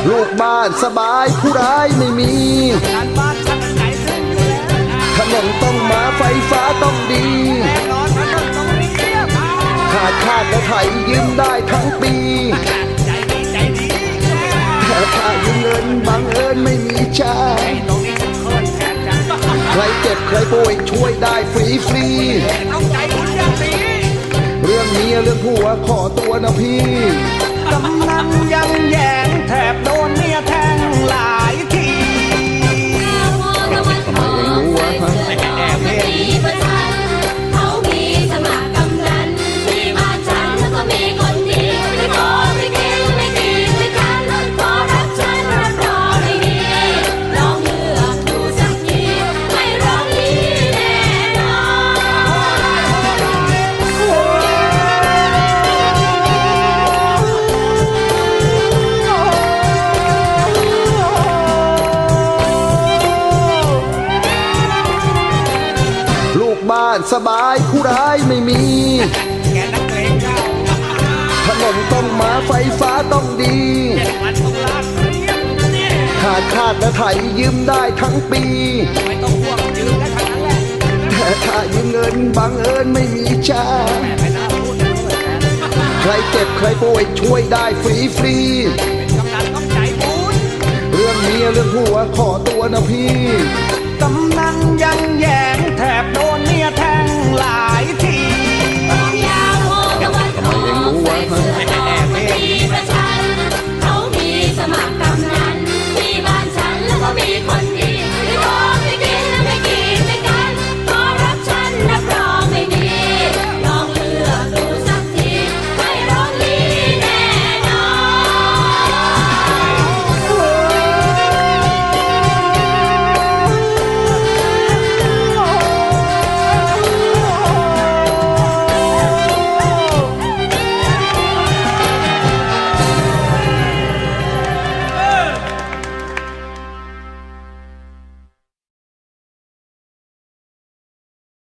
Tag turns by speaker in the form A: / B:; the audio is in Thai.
A: ายผู้ร้ายไม่มี
B: การบ้านช่างกันไก่ซึ่งอยู่แล้ว
A: ถนนต้องมาไฟฟ้าต้องดี
B: แน่นอนมันต้องตรงนี้เรียบ
A: ขาดคาดและไถยืมได้ทั้งปี
B: ใจดีใจดี
A: แต่ถ้ายืมเงินบังเอิญไม่มีใช้
B: ตรงนี้ฉันเคินแทนจัง
A: ใครเจ็บใครป่วยช่วยได้ฟรีฟรี
B: ต้องใจคุณอย่างนี้
A: ๆเรื่องเมียเรื่องผัวขอตัวนะพี่
B: กำนันยังแยงแถบโดนเมียแทงหลายที
C: เขา บ้านส
A: บายผู้ร้ายไม่มี
B: แกนักเลงเจ้า
A: ถนนต้องมาไฟฟ้าต้องดี
B: มันต้องลาดเรียบเนี่ย
A: ขาดคาดและไถยืมได้ทั้งปี
B: ไม่ต้องห่วงยืมได้ทั้งนั้นแหละ
A: แต่ถ้ายืมเงินบังเอิญไม่มีใช้
B: แม่ไม่น่าพูดเลยแทน
A: ใครเจ็บใครป่วยช่วยได้ฟรีฟรี
B: เป็นกำนันต้องใจบุญ
A: ๆเรื่องเมียเรื่องผัวขอตัวนะพี่
B: กำนันยังแยงแถบโ